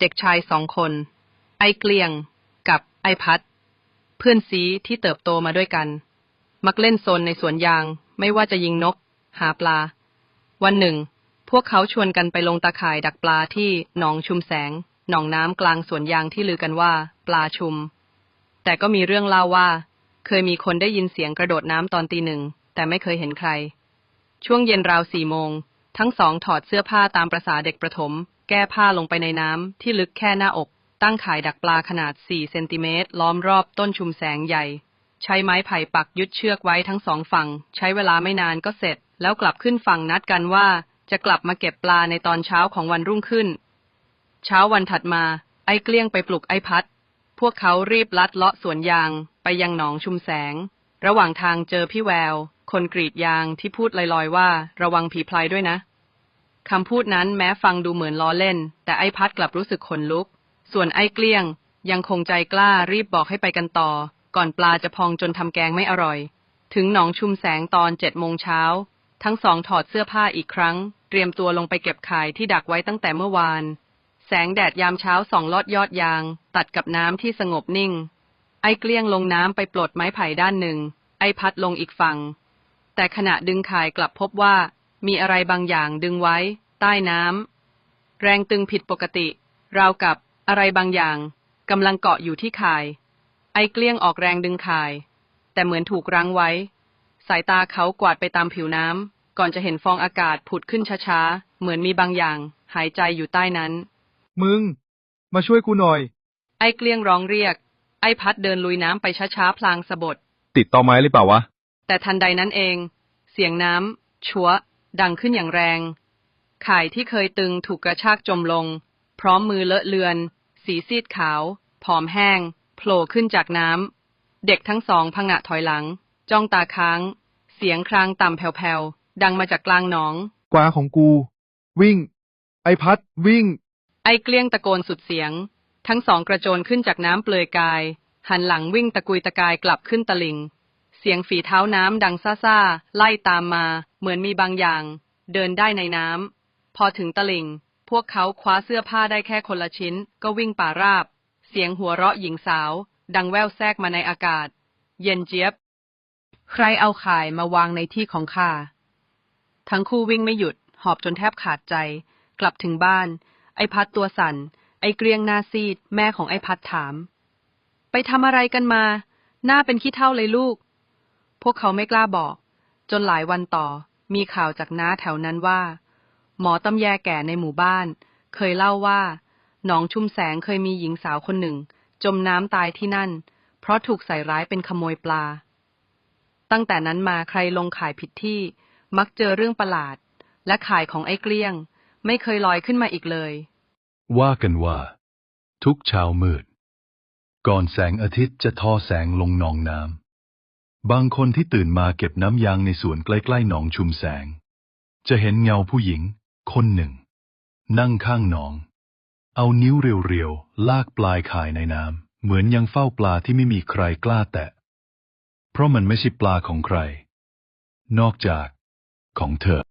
เด็กชายสองคน ไอเกลียง กับไอพัด เพื่อนซีที่เติบโตมาด้วยกัน มักเล่นโซนในสวนยาง ไม่ว่าจะยิงนก หาปลา วันหนึ่ง พวกเขาชวนกันไปลงตาข่ายดักปลาที่หนองชุมแสง หนองน้ำกลางสวนยางที่ลือกันว่า ปลาชุม แต่ก็มีเรื่องเล่าว่า เคยมีคนได้ยินเสียงกระโดดน้ำตอนตีหนึ่ง แต่ไม่เคยเห็นใคร ช่วงเย็นราวสี่โมง ทั้งสองถอดเสื้อผ้าตามประษาเด็กประถม แก้ผ้าลงไปในน้ำที่ลึกแค่หน้าอก ตั้งข่ายดักปลาขนาด 4 เซนติเมตร ล้อมรอบต้นชุมแสงใหญ่ ใช้ไม้ไผ่ปักยึดเชือกไว้ทั้งสองฝั่ง ใช้เวลาไม่นานก็เสร็จ แล้วกลับขึ้นฝั่งนัดกันว่า จะกลับมาเก็บปลาในตอนเช้าของวันรุ่งขึ้น เช้าวันถัดมา ไอ้เกลี้ยงไปปลุกไอ้พัด พวกเขารีบลัดเลาะสวนยางไปยังหนองชุมแสง ระหว่างทางเจอพี่แวว คนกรีดยางที่พูดลอยๆว่า ระวังผีพลายด้วยนะ คำพูดนั้นแม้ฟังดูเหมือนล้อเล่น แต่ไอ้พัดกลับรู้สึกขนลุก ส่วนไอ้เกลี้ยง ยังคงใจกล้ารีบบอกให้ไปกันต่อ ก่อนปลาจะพองจนทำแกงไม่อร่อย ถึงหนองชุมแสงตอนเจ็ดโมงเช้า ทั้งสองถอดเสื้อผ้าอีกครั้ง เตรียมตัวลงไปเก็บข่ายที่ดักไว้ตั้งแต่เมื่อวาน แสงแดดยามเช้าส่องลอดยอดยาง ตัดกับน้ำที่สงบนิ่ง ไอ้เกลี้ยงลงน้ำไปปลดไม้ไผ่ด้านหนึ่ง ไอ้พัดลงอีกฝั่งแต่ขณะดึงข่ายกลับพบว่า มีอะไรบางอย่างดึงไว้ ใต้น้ำแรงตึงผิดปกติ ราวกับอะไรบางอย่างกำลังเกาะอยู่ที่ข่าย ไอ้เกลี้ยงออกแรงดึงข่าย แต่เหมือนถูกรั้งไว้ สายตาเขากวาดไปตามผิวน้ำก่อนจะเห็นฟองอากาศผุดขึ้นช้าๆ เหมือนมีบางอย่าง หายใจอยู่ใต้นั้น มึง มาช่วยกูหน่อย ไอ้เกลี้ยงร้องเรียก ไอ้พัดเดินลุยน้ำไปช้าๆพลางสะบดติดต่อไม้หรือเปล่าวะ แต่ทันใดนั้นเอง เสียงน้ำชัว ดังขึ้นอย่างแรง ข่ายที่เคยตึงถูกกระชากจมลง พร้อมมือเลอะเลือน สีซีดขาว ผอมแห้ง โผล่ขึ้นจากน้ำ เด็กทั้งสองพังะถอยหลัง จ้องตาค้าง เสียงครางต่ำแผ่วๆ ดังมาจากกลางหนอง กวาของกู วิ่ง ไอพัด วิ่ง ไอ้เกลี้ยงตะโกนสุดเสียง ทั้งสองกระโจนขึ้นจากน้ำเปลือยกาย หันหลังวิ่งตะกุยตะกายกลับขึ้นตะลิงเสียงฝีเท้าน้ำดังซ่าๆไล่ตามมา เหมือนมีบางอย่าง เดินได้ในน้ำพอถึงตะลิงพวกเขาคว้าเสื้อผ้าได้แค่คนละชิ้น ก็วิ่งป่าราบ เสียงหัวเราะหญิงสาว ดังแว่วแทรกมาในอากาศ เย็นเจี๊ยบ ใครเอาข่ายมาวางในที่ของข้าทั้งคู่วิ่งไม่หยุด หอบจนแทบขาดใจ กลับถึงบ้าน ไอ้พัดตัวสั่น ไอ้เกรียงหน้าซีด แม่ของไอ้พัดถาม ไปทำอะไรกันมา หน้าเป็นขี้เท่าเลยลูก วกเขาไม่กล้าบอก จนหลายวันต่อ มีข่าวจากน้าแถวนั้นว่า หมอตำแยแก่ในหมู่บ้าน เคยเล่าว่า หนองชุมแสงเคยมีหญิงสาวคนหนึ่ง จมน้ำตายที่นั่น เพราะถูกใส่ร้ายเป็นขโมยปลา ตั้งแต่นั้นมาใครลงขายผิดที่ มักเจอเรื่องประหลาด และขายของไอ้เกลี้ยง ไม่เคยลอยขึ้นมาอีกเลย ว่ากันว่า ทุกเช้ามืด ก่อนแสงอาทิตย์จะทอแสงลงหนองน้ำ บางคนที่ตื่นมาเก็บน้ำยางในสวนใกล้ๆหนองชุมแสง จะเห็นเงาผู้หญิง คนหนึ่ง นั่งข้างหนอง เอานิ้วเรียวๆ ลากปลายข่ายในน้ำเหมือนยังเฝ้าปลาที่ไม่มีใครกล้าแตะ เพราะมันไม่ใช่ปลาของใคร นอกจากของเธอ